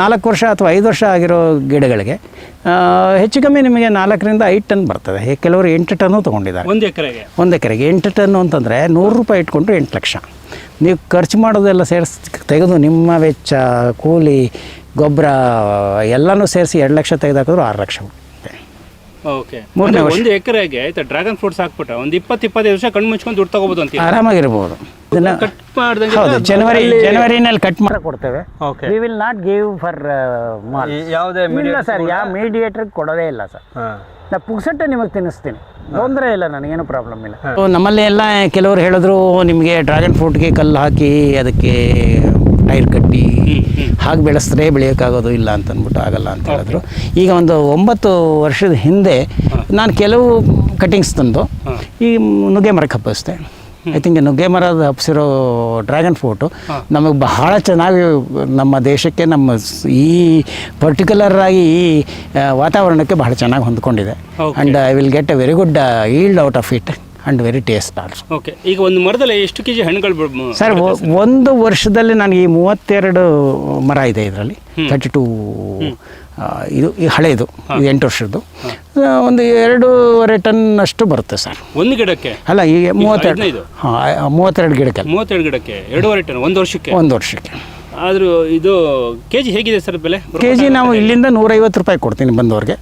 ನಾಲ್ಕು ವರ್ಷ ಅಥವಾ ಐದು ವರ್ಷ ಆಗಿರೋ ಗಿಡಗಳಿಗೆ ಹೆಚ್ಚು ಕಮ್ಮಿ ನಿಮಗೆ ನಾಲ್ಕರಿಂದ ಐದು ಟನ್ ಬರ್ತದೆ. ಕೆಲವರು ಎಂಟು ಟನ್ನು ತೊಗೊಂಡಿದ್ದಾರೆ. ಒಂದು ಎಕರೆಗೆ? ಒಂದು ಎಕರೆಗೆ ಎಂಟು ಟನ್ನು ಅಂತಂದರೆ ನೂರು ರೂಪಾಯಿ ಇಟ್ಕೊಂಡ್ರೆ ಎಂಟು ಲಕ್ಷ. ನೀವು ಖರ್ಚು ಮಾಡೋದೆಲ್ಲ ಸೇರಿಸಿ ತೆಗೆದು ನಿಮ್ಮ ವೆಚ್ಚ ಕೂಲಿ ಗೊಬ್ಬರ ಎಲ್ಲನೂ ಸೇರಿಸಿ ಎರಡು ಲಕ್ಷ ತೆಗೆದಾಕಿದ್ರು ಆರು ಲಕ್ಷ. ಓಕೆ. ಮೂರನೇ. ಒಂದು ಎಕರೆಗೆ ಆಯ್ತಾ ಡ್ರ್ಯಾಗನ್ ಫ್ರೂಟ್ಸ್ ಹಾಕ್ಬಿಟ್ಟು ಒಂದು ಇಪ್ಪತ್ತು ಇಪ್ಪತ್ತೈದು ವರ್ಷ ಕಣ್ಣು ಮುಚ್ಕೊಂಡು ದುಡ್ಡು ತಗೋಬೋದು ಅಂತ ಆರಾಮಾಗಿರ್ಬೋದು. ಇದನ್ನು ಕಟ್ ಮಾಡ್ದಂಗೆ ಹೌದು ಜನವರಿ ಜನವರಿನಲ್ಲಿ ಕಟ್ ಮಾಡಿ ಕೊಡ್ತೇವೆ. Okay we will not give for mall ಯಾವುದೇ ಇಲ್ಲ ಸರ್ ಯಾವ ಮೀಡಿಯೇಟ್ರಿಗೆ ಕೊಡೋದೇ ಇಲ್ಲ ಸರ್ ನಾ ಪುಕ್ಸಟ್ಟೆ ನಿಮಗೆ ತಿನ್ನಿಸ್ತೀನಿ. ತೊಂದರೆ ಇಲ್ಲ ನನಗೇನು ಪ್ರಾಬ್ಲಮ್ ಇಲ್ಲ. ಸೊ ನಮ್ಮಲ್ಲಿ ಎಲ್ಲ ಕೆಲವರು ಹೇಳಿದ್ರು ನಿಮಗೆ ಡ್ರ್ಯಾಗನ್ ಫ್ರೂಟ್ಗೆ ಕಲ್ಲು ಹಾಕಿ ಅದಕ್ಕೆ ಟೈರ್ ಕಟ್ಟಿ ಹಾಗೆ ಬೆಳೆಸಿದ್ರೆ ಬೆಳೆಯೋಕ್ಕಾಗೋದು ಇಲ್ಲ ಅಂತ ಅಂದ್ಬಿಟ್ಟು ಆಗಲ್ಲ ಅಂತ ಹೇಳಿದ್ರು. ಈಗ ಒಂದು ಒಂಬತ್ತು ವರ್ಷದ ಹಿಂದೆ ನಾನು ಕೆಲವು ಕಟಿಂಗ್ಸ್ ತಂದು ಈ ನುಗ್ಗೆ ಮರಕ್ಕೆ ಹಬ್ಬಿಸ್ದೆ ಐ ಥಿಂಕ್ ನುಗ್ಗೆ ಮರದ ಹಬ್ಸಿರೋ ಡ್ರ್ಯಾಗನ್ ಫ್ರೂಟು ನಮಗೆ ಬಹಳ ಚೆನ್ನಾಗಿ ನಮ್ಮ ದೇಶಕ್ಕೆ ನಮ್ಮ ಈ ಪರ್ಟಿಕ್ಯುಲರ್ ಆಗಿ ಈ ವಾತಾವರಣಕ್ಕೆ ಬಹಳ ಚೆನ್ನಾಗಿ ಹೊಂದ್ಕೊಂಡಿದೆ. And I will get a very good yield out of it and very taste also okay ಈಗ ಒಂದು ಮರದಲ್ಲಿ ಎಷ್ಟು ಕೆ ಜಿ ಹಣ್ಣುಗಳು ಸರ್ ಒಂದು ವರ್ಷದಲ್ಲಿ ನನಗೆ ಈ ಮೂವತ್ತೆರಡು ಮರ ಇದೆ ಇದರಲ್ಲಿ ತರ್ಟಿ ಟೂ ಇದು ಈ ಹಳೆಯದು ಇದು ಎಂಟು ವರ್ಷದ್ದು. ಒಂದು ಎರಡೂವರೆ ಟನ್ ಅಷ್ಟು ಬರುತ್ತೆ ಸರ್ ಒಂದು ಗಿಡಕ್ಕೆ? ಅಲ್ಲ ಈಗ ಮೂವತ್ತೆರಡು? ಹಾಂ ಮೂವತ್ತೆರಡು ಗಿಡಕ್ಕೆ. ಮೂವತ್ತೆರಡು ಗಿಡಕ್ಕೆ? ಎರಡೂವರೆ ಟನ್ ಒಂದು ವರ್ಷಕ್ಕೆ? ಒಂದು ವರ್ಷಕ್ಕೆ. ಆದ್ರೂ ಇದು ಕೆಜಿ ಹೇಗಿದೆ ಸರ್ ಬೆಲೆ? ಕೆ ಜಿ ನಾವು ಇಲ್ಲಿಂದ ನೂರೈವತ್ತು ರೂಪಾಯಿ ಕೊಡ್ತೀನಿ ಬಂದವ್ರಿಗೆ.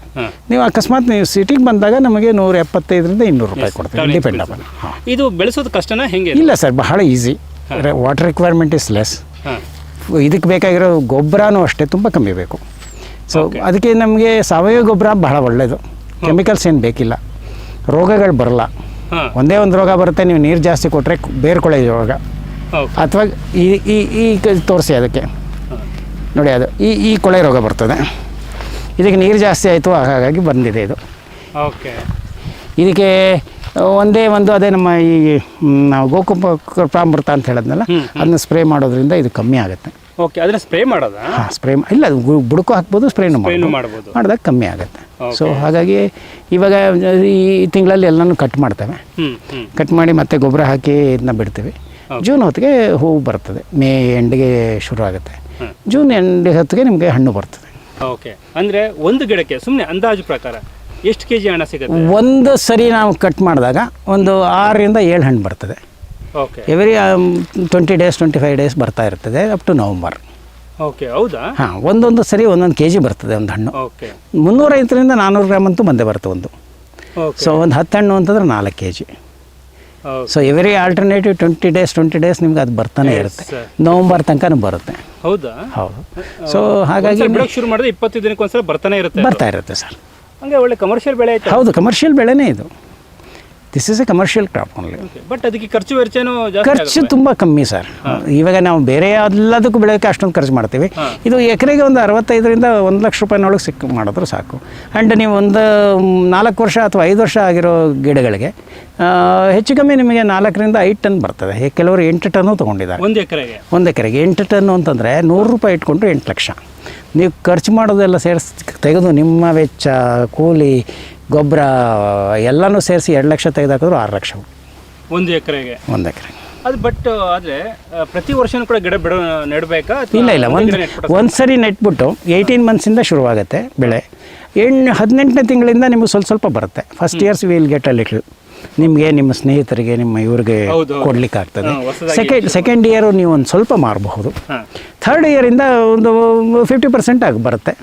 ನೀವು ಅಕಸ್ಮಾತ್ ನೀವು ಸಿಟಿಗೆ ಬಂದಾಗ ನಮಗೆ ನೂರ ಎಪ್ಪತ್ತೈದರಿಂದ ಇನ್ನೂರು ರೂಪಾಯಿ ಕೊಡ್ತೀನಿ ಡಿಪೆಂಡ್ ಇದು ಬೆಳೆಸೋದು ಕಷ್ಟನಾ ಹೆಂಗೆ ಇಲ್ಲ ಸರ್ ಬಹಳ easy water requirement is less ಇದಕ್ಕೆ ಬೇಕಾಗಿರೋ ಗೊಬ್ಬರನೂ ಅಷ್ಟೇ ತುಂಬ ಕಮ್ಮಿ ಬೇಕು. ಸೊ ಅದಕ್ಕೆ ನಮಗೆ ಸಾವಯವ ಗೊಬ್ಬರ ಬಹಳ ಒಳ್ಳೆಯದು ಕೆಮಿಕಲ್ಸ್ ಏನು ಬೇಕಿಲ್ಲ. ರೋಗಗಳು ಬರಲ್ಲ. ಒಂದೇ ಒಂದು ರೋಗ ಬರುತ್ತೆ ನೀವು ನೀರು ಜಾಸ್ತಿ ಕೊಟ್ಟರೆ ಬೇರ್ಕೊಳ್ಳೋ ರೋಗ. ಅಥವಾ ಈ ಈ ಈ ತೋರಿಸಿ ಅದಕ್ಕೆ. ನೋಡಿ ಅದು ಈ ಈ ಕೊಳೆ ರೋಗ ಬರ್ತದೆ. ಇದಕ್ಕೆ ನೀರು ಜಾಸ್ತಿ ಆಯಿತು ಹಾಗಾಗಿ ಬಂದಿದೆ ಇದು. ಓಕೆ. ಇದಕ್ಕೆ ಒಂದೇ ಒಂದು ಅದೇ ನಮ್ಮ ಈ ನಾವು ಗೋಕುಂಪ ಪ್ರಾಮೃತ ಅಂತ ಹೇಳಿದ್ನಲ್ಲ ಅದನ್ನ ಸ್ಪ್ರೇ ಮಾಡೋದ್ರಿಂದ ಇದು ಕಮ್ಮಿ ಆಗುತ್ತೆ. ಓಕೆ ಅದನ್ನ ಸ್ಪ್ರೇ ಮಾಡೋದಾ? ಹಾಂ ಸ್ಪ್ರೇ ಇಲ್ಲ ಬುಡಕ್ಕೂ ಹಾಕ್ಬೋದು ಸ್ಪ್ರೇನು ಮಾಡ್ಬೋದು. ಮಾಡಿದಾಗ ಕಮ್ಮಿ ಆಗುತ್ತೆ. ಸೊ ಹಾಗಾಗಿ ಇವಾಗ ಈ ತಿಂಗಳಲ್ಲಿ ಎಲ್ಲನೂ ಕಟ್ ಮಾಡ್ತೇವೆ. ಕಟ್ ಮಾಡಿ ಮತ್ತೆ ಗೊಬ್ಬರ ಹಾಕಿ ಇದನ್ನ ಬಿಡ್ತೀವಿ. ಜೂನ್ ಹೊತ್ತಿಗೆ ಹೂವು ಬರ್ತದೆ. ಮೇ ಎಂಡಿಗೆ ಶುರು ಆಗುತ್ತೆ. ಜೂನ್ ಎಂಡ್ ಹೊತ್ತಿಗೆ ನಿಮಗೆ ಹಣ್ಣು ಬರ್ತದೆ. ಓಕೆ. ಅಂದರೆ ಒಂದು ಗಿಡಕ್ಕೆ ಸುಮ್ಮನೆ ಅಂದಾಜು ಪ್ರಕಾರ ಎಷ್ಟು ಕೆ ಜಿ ಹಣ ಸಿಗುತ್ತೆ? ಒಂದು ಸರಿ ನಾವು ಕಟ್ ಮಾಡಿದಾಗ ಒಂದು ಆರರಿಂದ ಏಳು ಹಣ್ಣು ಬರ್ತದೆ. Okay. Every twenty days twenty five days ಬರ್ತಾ ಇರ್ತದೆ ಅಪ್ ಟು ನವಂಬರ್ ಓಕೆ ಹೌದಾ? ಹಾಂ ಒಂದೊಂದು ಸರಿ ಒಂದೊಂದು ಕೆ ಜಿ ಬರ್ತದೆ ಒಂದು ಹಣ್ಣು. ಓಕೆ. ಮುನ್ನೂರೈದರಿಂದ ನಾನ್ನೂರು ಗ್ರಾಮ್ ಅಂತೂ ಬಂದೇ ಬರ್ತದೆ ಒಂದು. ಸೊ ಒಂದು ಹತ್ತು ಹಣ್ಣು ಅಂತಂದ್ರೆ ನಾಲ್ಕು K G so every alternative twenty days twenty days ನಿಮ್ಗೆ ಅದು ಬರ್ತಾನೆ ಇರುತ್ತೆ. ನವಂಬರ್ ತನಕ ಬರುತ್ತೆ. ಹೌದಾ? ಹೌದು. ಸೊ ಹಾಗಾಗಿ ಶುರು ಮಾಡಿದ್ರೆ ಇಪ್ಪತ್ತು ದಿನಕ್ಕೆ ಒಂದ್ಸಲ ಬರ್ತಾನೆ ಇರುತ್ತೆ. ಬರ್ತಾ ಇರುತ್ತೆ ಸರ್ ಹಂಗೆ ಒಳ್ಳೆ ಕಮರ್ಷಿಯಲ್ ಬೆಳೆ ಹೌದು ಕಮರ್ಷಿಯಲ್ ಬೆಳೆನೇ ಇದು. This is a commercial crop only but ಅದಕ್ಕೆ ಖರ್ಚು ವೆಚ್ಚನೂ ಖರ್ಚು ತುಂಬ ಕಮ್ಮಿ ಸರ್ ಇವಾಗ ನಾವು ಬೇರೆ ಎಲ್ಲದಕ್ಕೂ ಬೆಳೆಯೋಕೆ ಅಷ್ಟೊಂದು ಖರ್ಚು ಮಾಡ್ತೀವಿ. ಇದು ಎಕರೆಗೆ ಒಂದು ಅರವತ್ತೈದರಿಂದ ಒಂದು ಲಕ್ಷ ರೂಪಾಯಿನೊಳಗೆ ಸಿಕ್ಕ ಮಾಡಿದ್ರು ಸಾಕು. ಆ್ಯಂಡ್ ನೀವು ಒಂದು ನಾಲ್ಕು ವರ್ಷ ಅಥವಾ ಐದು ವರ್ಷ ಆಗಿರೋ ಗಿಡಗಳಿಗೆ ಹೆಚ್ಚು ಕಮ್ಮಿ ನಿಮಗೆ ನಾಲ್ಕರಿಂದ ಐದು ಟನ್ ಬರ್ತದೆ. ಕೆಲವರು ಎಂಟು ಟನ್ನು ತೊಗೊಂಡಿದ್ದಾರೆ. ಒಂದು ಎಕರೆಗೆ? ಒಂದು ಎಕರೆಗೆ ಎಂಟು ಟನ್ನು ಅಂತಂದರೆ ನೂರು ರೂಪಾಯಿ ಇಟ್ಕೊಂಡ್ರೆ ಎಂಟು ಲಕ್ಷ. ನೀವು ಖರ್ಚು ಮಾಡೋದೆಲ್ಲ ಸೇರಿಸಿ ತೆಗೆದು ನಿಮ್ಮ ವೆಚ್ಚ ಕೂಲಿ ಗೊಬ್ಬರ ಎಲ್ಲನೂ ಸೇರಿಸಿ ಎರಡು ಲಕ್ಷ ತೆಗೆದಾಕಿದ್ರು ಆರು ಲಕ್ಷ. ಒಂದು ಎಕರೆಗೆ? ಒಂದು ಎಕರೆ. ಅದು ಬಟ್ ಆದರೆ ಪ್ರತಿ ವರ್ಷನೂ ಕೂಡ ಗಿಡ ಬಿಡ ನೆಡಬೇಕಾ ಇಲ್ಲ ಇಲ್ಲ ಒಂದೇ ಒಂದು ಸರಿ ನೆಟ್ಬಿಟ್ಟು ಏಯ್ಟೀನ್ ಮಂತ್ಸಿಂದ ಶುರುವಾಗುತ್ತೆ ಬೆಳೆ. ಎಣ್ಣೆ ಹದಿನೆಂಟನೇ ತಿಂಗಳಿಂದ ನಿಮಗೆ ಸ್ವಲ್ಪ ಸ್ವಲ್ಪ ಬರುತ್ತೆ. First years will get a little ನಿಮಗೆ ನಿಮ್ಮ ಸ್ನೇಹಿತರಿಗೆ ನಿಮ್ಮ ಇವ್ರಿಗೆ. ಕೊಡ್ಲಿಕ್ಕೆ ಆಗ್ತದೆ ಸೆಕೆಂಡ್ ಸೆಕೆಂಡ್ ಇಯರು ನೀವು ಒಂದು ಸ್ವಲ್ಪ ಮಾರಬಹುದು. ಥರ್ಡ್ ಇಯರಿಂದ ಒಂದು ಫಿಫ್ಟಿ ಪರ್ಸೆಂಟ್ ಆಗಿ ಬರುತ್ತೆ.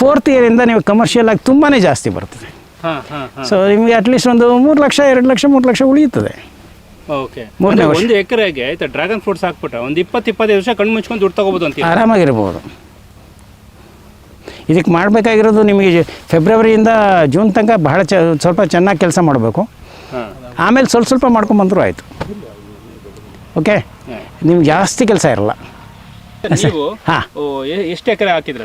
ಫೋರ್ತ್ ಇಯರಿಂದ ನೀವು ಕಮರ್ಷಿಯಲ್ ಆಗಿ ತುಂಬಾ ಜಾಸ್ತಿ ಬರ್ತದೆ. ಸೊ ನಿಮಗೆ ಅಟ್ಲೀಸ್ಟ್ ಒಂದು ಮೂರು ಲಕ್ಷ ಎರಡು ಲಕ್ಷ ಮೂರು ಲಕ್ಷ ಉಳಿಯುತ್ತದೆ. ಓಕೆ. ಒಂದು ಎಕರೆಗೆ ಡ್ರಾಗನ್ ಡ್ರ್ಯಾಗನ್ ಫ್ರೂಟ್ಸ್ ಹಾಕ್ಬಿಟ್ಟು ಒಂದು ಇಪ್ಪತ್ತು ಇಪ್ಪತ್ತೈದು ವರ್ಷ ಕಣ್ಣು ಮುಚ್ಕೊಂಡು ದುಡ್ಡು ತಗೋಬೋದು ಅಂತ ಆರಾಮಾಗಿರ್ಬೋದು. ಇದಕ್ಕೆ ಮಾಡಬೇಕಾಗಿರೋದು ನಿಮಗೆ ಫೆಬ್ರವರಿಯಿಂದ ಜೂನ್ ತನಕ ಬಹಳ ಚ ಸ್ವಲ್ಪ ಚೆನ್ನಾಗಿ ಕೆಲಸ ಮಾಡಬೇಕು. ಆಮೇಲೆ ಸ್ವಲ್ಪ ಸ್ವಲ್ಪ ಮಾಡ್ಕೊಂಬಂದರೂ ಆಯಿತು. ಓಕೆ ನಿಮ್ಗೆ ಜಾಸ್ತಿ ಕೆಲಸ ಇರಲ್ಲ. ನೀವು ಎಷ್ಟು ಎಕರೆ ಹಾಕಿದ್ರ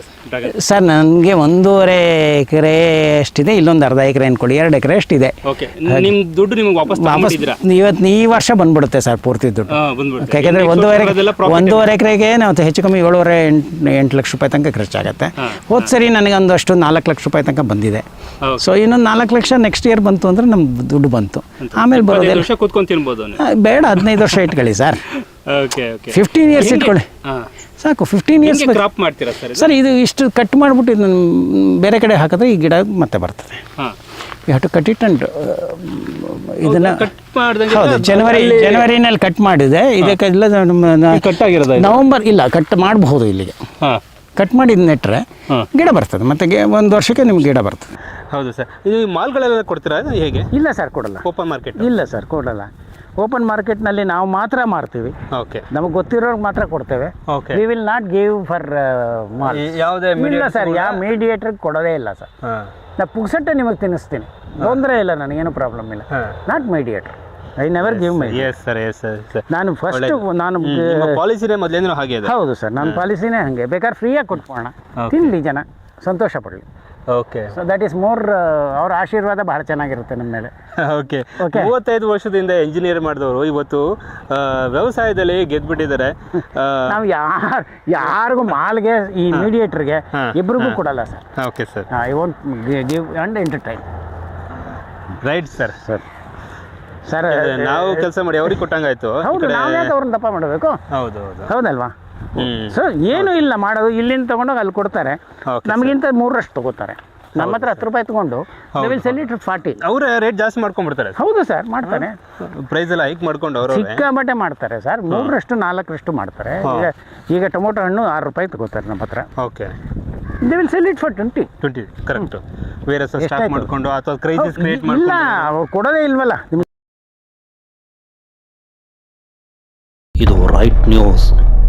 ಸರ್ ನನಗೆ ಒಂದೂವರೆ ಎಕರೆ ಅಷ್ಟಿದೆ ಇಲ್ಲೊಂದು ಅರ್ಧ ಎಕರೆ ಅನ್ಕೊಳ್ಳಿ ಎರಡು ಎಕರೆ ಅಷ್ಟಿದೆ ಓಕೆ ನಿಮ್ ದುಡ್ಡು ನಿಮ್ಗೆ ವಾಪಸ್ ವಾಪಸ್ ಇವತ್ತು ಈ ವರ್ಷ ಬಂದ್ಬಿಡುತ್ತೆ ಸರ್ ಪೂರ್ತಿ ದುಡ್ಡು. ಯಾಕೆಂದರೆ ಒಂದೂವರೆ ಒಂದೂವರೆ ಎಕರೆಗೆ ನಾವು ಹೆಚ್ಚು ಕಮ್ಮಿ ಏಳುವರೆ ಎಂಟು ಎಂಟು ಲಕ್ಷ ರೂಪಾಯಿ ತನಕ ಖರ್ಚಾಗತ್ತೆ. ಹೋದ ಸರಿ ನನಗೆ ಒಂದಷ್ಟು ನಾಲ್ಕು ಲಕ್ಷ ರೂಪಾಯಿ ತನಕ ಬಂದಿದೆ. ಸೊ ಇನ್ನೊಂದು ನಾಲ್ಕು ಲಕ್ಷ ನೆಕ್ಸ್ಟ್ ಇಯರ್ ಬಂತು ಅಂದರೆ ನಮ್ಮ ದುಡ್ಡು ಬಂತು. ಆಮೇಲೆ ತಿನ್ಬೋದು ಬೇಡ ಹದಿನೈದು ವರ್ಷ ಇಟ್ಕೊಳ್ಳಿ sir. Okay okay fifteen years ಇಟ್ಕೊಳ್ಳಿ ಹಾಂ. ಸಾಕು ಫಿಫ್ಟೀನ್ ಇಯರ್ಸ್ ಕ್ರಾಪ್ ಮಾಡ್ತೀರಾ ಸರ್ ಇದು? ಸರ್ ಇದು ಇಷ್ಟು ಕಟ್ ಮಾಡಿಬಿಟ್ಟು ಇದನ್ನು ಬೇರೆ ಕಡೆ ಹಾಕಿದ್ರೆ ಈ ಗಿಡ ಮತ್ತೆ ಬರ್ತದೆ. ಹಾಂ. You have to cut it and ಇದನ್ನ ಕಟ್ ಮಾಡ್ದಂಗೆ ಹೌದು ಜನವರಿ ಜನವರಿನಲ್ಲಿ ಕಟ್ ಮಾಡಿದೆ. ಇದಕ್ಕೆಲ್ಲ ನಮ್ಮ ಕಟ್ ಆಗಿರೋದ ನವಂಬರ್ ಇಲ್ಲ ಕಟ್ ಮಾಡಬಹುದು ಇಲ್ಲಿಗೆ. ಹಾಂ. ಕಟ್ ಮಾಡಿ ನೆಟ್ಟರೆ ಗಿಡ ಬರ್ತದೆ. ಮತ್ತೆ ಒಂದು ವರ್ಷಕ್ಕೆ ನಿಮ್ಗೆ ಗಿಡ ಬರ್ತದೆ. ಹೌದು ಸರ್. ಇದು ಮಾಲ್ಗಳೆಲ್ಲ ಕೊಡ್ತೀರಾ? ಹೇಗೆ? ಇಲ್ಲ ಸರ್ ಕೊಡಲ್ಲ. ಓಪನ್ ಮಾರ್ಕೆಟ್ ಇಲ್ಲ ಸರ್ ಕೊಡಲ್ಲ. ಓಪನ್ ಮಾರ್ಕೆಟ್ನಲ್ಲಿ ನಾವು ಮಾತ್ರ ಮಾರ್ತೀವಿ. ಓಕೆ ನಮಗೆ ಗೊತ್ತಿರೋರ್ಗೆ ಮಾತ್ರ ಕೊಡ್ತೇವೆ. Okay we will not give for ಯಾವುದೇ ಇಲ್ಲ ಸರ್ ಯಾವ ಮೀಡಿಯೇಟ್ರಿಗೆ ಕೊಡೋದೇ ಇಲ್ಲ ಸರ್ ನಾ ಪುಕ್ಸಟ್ಟೆ ನಿಮಗೆ ತಿನ್ನಿಸ್ತೀನಿ. ತೊಂದರೆ ಇಲ್ಲ ನನಗೇನು ಪ್ರಾಬ್ಲಮ್ ಇಲ್ಲ. Not mediator I never give my yes sir yes sir ನಾನು ಫಸ್ಟ್ ನಾನು ಪಾಲಿಸಿನೇ ಮೊದಲೇನೂ ಹಾಗೆ ಹೌದು ಸರ್ ನನ್ನ ಪಾಲಿಸಿನೇ ಹಾಗೆ. ಬೇಕಾದ್ರೆ ಫ್ರೀಯಾಗಿ ಕೊಟ್ಕೋಣ ತಿನ್ನಲಿ ಜನ ಸಂತೋಷ ಪಡಲಿ. Okay so that is more ಅವ್ರ ಆಶೀರ್ವಾದ ಬಹಳ ಚೆನ್ನಾಗಿರುತ್ತೆ ನಮ್ಮ ಮೇಲೆ. ಓಕೆ ಓಕೆ ಮೂವತ್ತೈದು ವರ್ಷದಿಂದ ಇಂಜಿನಿಯರ್ ಮಾಡಿದವರು ಇವತ್ತು ವ್ಯವಸಾಯದಲ್ಲಿ ಗೆದ್ಬಿಟ್ಟಿದ್ದಾರೆ. ನಾವು ಯಾರು ಯಾರಿಗೂ ಮಾಲ್ಗೆ ಈ ಮೀಡಿಯೇಟ್ರಿಗೆ ಇಬ್ಬರಿಗೂ ಇಬ್ರಿಗೂ ಕೊಡಲ್ಲ sir. Okay sir I want give and entertain right sir sir sir ನಾವು ಕೆಲಸ ಮಾಡಿ ಅವ್ರಿಗೆ ಕೊಟ್ಟಂಗಾಯ್ತು. ಹೌದು ನಾವು ಯಾಕೆ ಅವ್ರನ್ನ ದಪ್ಪ ಮಾಡಬೇಕು? ಹೌದು ಹೌದು. ಹೌದಲ್ವಾ? ಸೊ ಏನು ಇಲ್ಲ ಮಾಡೋದು ಇಲ್ಲಿಂದ ತಗೊಂಡೋಗಿ ಅಲ್ಲಿ ಕೊಡ್ತಾರೆ. ನಮಗಿಂತ ಮೂರರಷ್ಟು ತಗೋತಾರೆ. ನಮ್ಮ ಹತ್ರ ಹತ್ತು ರೂಪಾಯಿ ತಗೊಂಡು ವಿಲ್ ಸೆಲ್ ಇಟ್ ಫಾರ್ಟಿ ಅವರ ರೇಟ್ ಜಾಸ್ತಿ ಮಾಡ್ಕೊಂಡ್ಬಿಡ್ತಾರೆ. ಹೌದು ಸರ್ ಮಾಡ್ತಾರೆ. ಪ್ರೈಸ್ ಎಲ್ಲ ಹೈಕ್ ಮಾಡ್ಕೊಂಡು ಅವರು ಸಿಕ್ಕಾಬಟ್ಟೆ ಮಾಡ್ತಾರೆ ಸರ್ ಮೂರರಷ್ಟು ನಾಲ್ಕರಷ್ಟು ಮಾಡ್ತಾರೆ. ಈಗ ಈಗ ಟೊಮೊಟೊ ಹಣ್ಣು ಆರು ರೂಪಾಯಿ ತಗೋತಾರೆ ನಮ್ಮ ಹತ್ರ. Okay they will sell it for twenty twenty correct ಬೇರೆ ಸ್ಟಾಕ್ ಮಾಡ್ಕೊಂಡು ಅಥವಾ ಕ್ರೈಸಿಸ್ ಕ್ರಿಯೇಟ್ ಇಲ್ಲ ಮಾಡ್ಕೊಂಡು. ಅವ್ರು ಕೊಡೋದೇ ಇಲ್ವಲ್ಲ ನಿಮ್ಗೆ. ಇದು ರೈಟ್ ನ್ಯೂಸ್